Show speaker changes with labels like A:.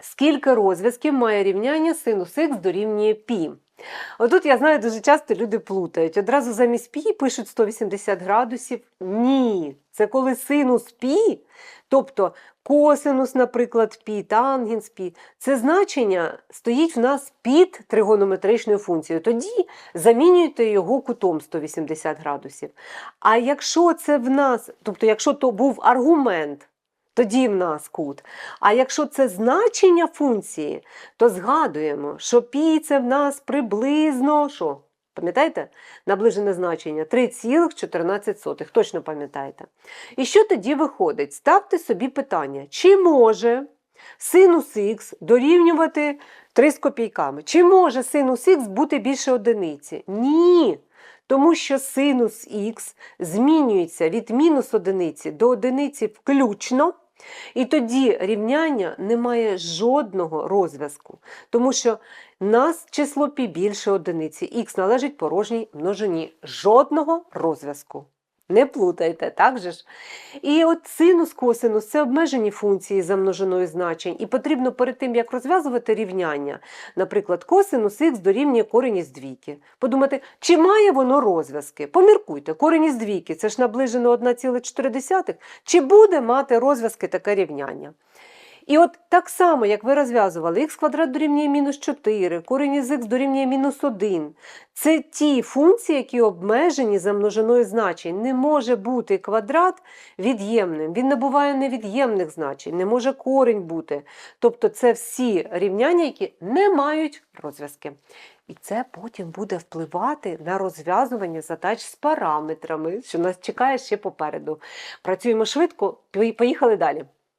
A: Скільки розв'язків має рівняння синус х дорівнює пі? Отут я знаю, дуже часто люди плутають. Одразу замість пі пишуть 180 градусів. Ні, це коли синус пі, тобто косинус, наприклад, пі, тангенс пі, це значення стоїть в нас під тригонометричною функцією. Тоді замінюєте його кутом 180 градусів. А якщо це в нас, тобто, якщо то був аргумент, тоді в нас кут. А якщо це значення функції, то згадуємо, що пі це в нас приблизно що? Пам'ятаєте? Наближене значення 3,14. Точно пам'ятаєте. І що тоді виходить? Ставте собі питання, чи може синус х дорівнювати 3 з копійками? Чи може синус х бути більше одиниці? Ні. Тому що синус х змінюється від мінус одиниці до одиниці включно. І тоді рівняння не має жодного розв'язку, тому що нас число пі більше одиниці, х належить порожній множині. Жодного розв'язку. Не плутайте, так же ж? І от синус, косинус це обмежені функції за множиною значень. І потрібно перед тим, як розв'язувати рівняння, наприклад, косинус х дорівнює корінь із двійки. Подумати, чи має воно розв'язки? Поміркуйте, корінь із двійки це ж наближено 1,4, чи буде мати розв'язки таке рівняння? І от так само, як ви розв'язували, х квадрат дорівнює мінус 4, корінь із х дорівнює мінус 1. Це ті функції, які обмежені за множиною значень. Не може бути квадрат від'ємним. Він набуває невід'ємних значень, не може корінь бути. Тобто це всі рівняння, які не мають розв'язки. І це потім буде впливати на розв'язування задач з параметрами, що нас чекає ще попереду. Працюємо швидко, поїхали далі.